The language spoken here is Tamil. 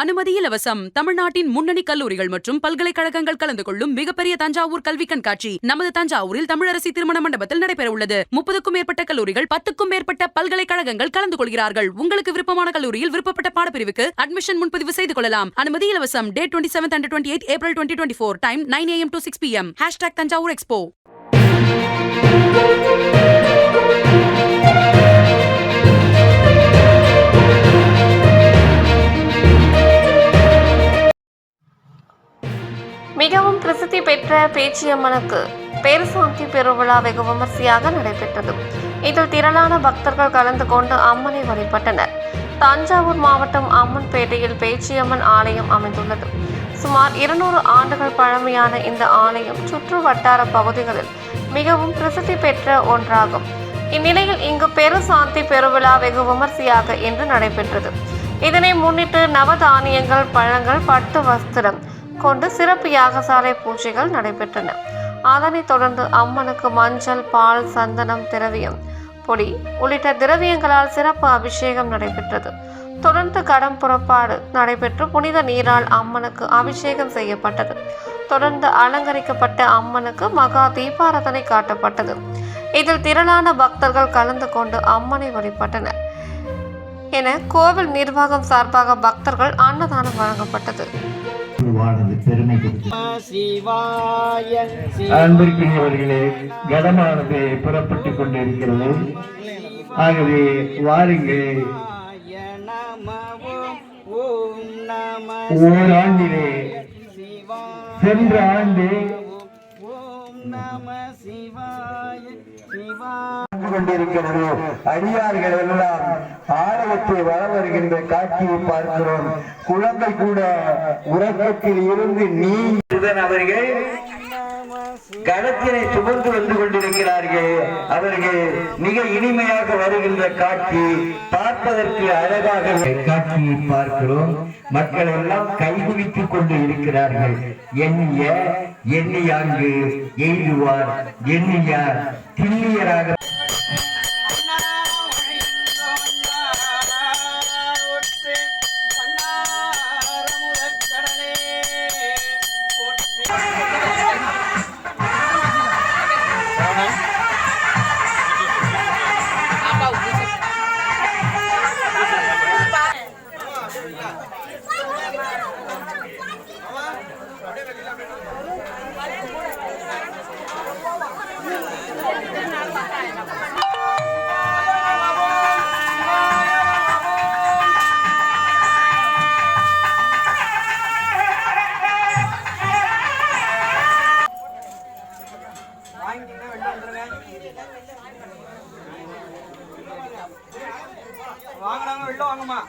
அனுமதி இலவசம் தமிழ்நாட்டின் முன்னணி கல்லூரிகள் மற்றும் பல்கலைக்கழகங்கள் கலந்து கொள்ளும் மிகப்பெரிய தஞ்சாவூர் கல்வி கண்காட்சி நமது தஞ்சாவூரில் தமிழரசி திருமண மண்டபத்தில் நடைபெற உள்ளது முப்பதுக்கும் மேற்பட்ட கல்லூரிகள் பத்துக்கும் மேற்பட்ட பல்கலைக்கழகங்கள் கலந்து கொள்கிறார்கள். உங்களுக்கு விருப்பமான கல்லூரியில் விருப்பப்பட்ட பாடப்பிரிவுக்கு அட்மிஷன் முன்பதிவு செய்து கொள்ளலாம். அனுமதி இலவசம் date twenty seven and twenty eight April twenty twenty four time nine AM to six PM hashtag Thanjavur expo மிகவும் பிரசித்தி பெற்ற பேச்சியம்மனுக்கு பேரசாந்தி பெருவிழா வெகு விமர்சையாக நடைபெற்றது. இதில் திரளான பக்தர்கள் கலந்து கொண்டு அம்மனை வழிபட்டனர். தஞ்சாவூர் மாவட்டம் அம்மன்பேட்டையில் பேச்சியம்மன் ஆலயம் அமைந்துள்ளது. சுமார் இருநூறு ஆண்டுகள் பழமையான இந்த ஆலயம் சுற்று வட்டார பகுதிகளில் மிகவும் பிரசித்தி பெற்ற ஒன்றாகும். இந்நிலையில் இங்கு பெருசாந்தி பெருவிழா வெகு விமர்சையாக இன்று நடைபெற்றது. இதனை முன்னிட்டு நவதானியங்கள் பழங்கள் பட்டு வஸ்திரம் கொண்டு சிறப்பு யாகசாலை பூஜைகள் நடைபெற்றன. அதனைத் தொடர்ந்து அம்மனுக்கு மஞ்சள் பால் சந்தனம் திரவியம் பொடி உள்ளிட்ட திரவியங்களால் சிறப்பு அபிஷேகம் நடைபெற்றது. தொடர்ந்து கடம் புறப்பாடு நடைபெற்று புனித நீரால் அம்மனுக்கு அபிஷேகம் செய்யப்பட்டது. தொடர்ந்து அலங்கரிக்கப்பட்ட அம்மனுக்கு மகா தீபாரதனை காட்டப்பட்டது. இதில் திரளான பக்தர்கள் கலந்து கொண்டு அம்மனை வழிபட்டனர். என கோவில் நிர்வாகம் சார்பாக பக்தர்கள் அன்னதானம் வழங்கப்பட்டது. வானது பெருமை அன்பிற்குரியவர்களே கனமானது புறப்பட்டுக் கொண்டிருக்கிறது. ஆகவே வாருங்கள். சிவாய நம ஓம் நம ஓராண்டிலே சிவாய சென்ற ஆண்டு கொண்டிருக்கிறது. அடியார்கள் எல்லாம் ஆலயத்தை வர வருகின்ற காட்சியை பார்க்கிறோம். குழந்தை கூட உறக்கத்தில் இருந்து நீ அவர்கள் கணத்தினை சுமந்து வந்து கொண்டிருக்கிறார்கள். அவர்கள் மிக இனிமையாக வருகின்ற காட்சி பார்ப்பதற்கு அழகாக காட்சியை பார்க்கிறோம். மக்கள் எல்லாம் கைகுவித்துக் கொண்டு இருக்கிறார்கள். எண்ணிய எண்ணியாங்கு எய்துவார் எண்ணியார் தில்லியராக வாங்கினாங்க வெளில வாங்கம்மா.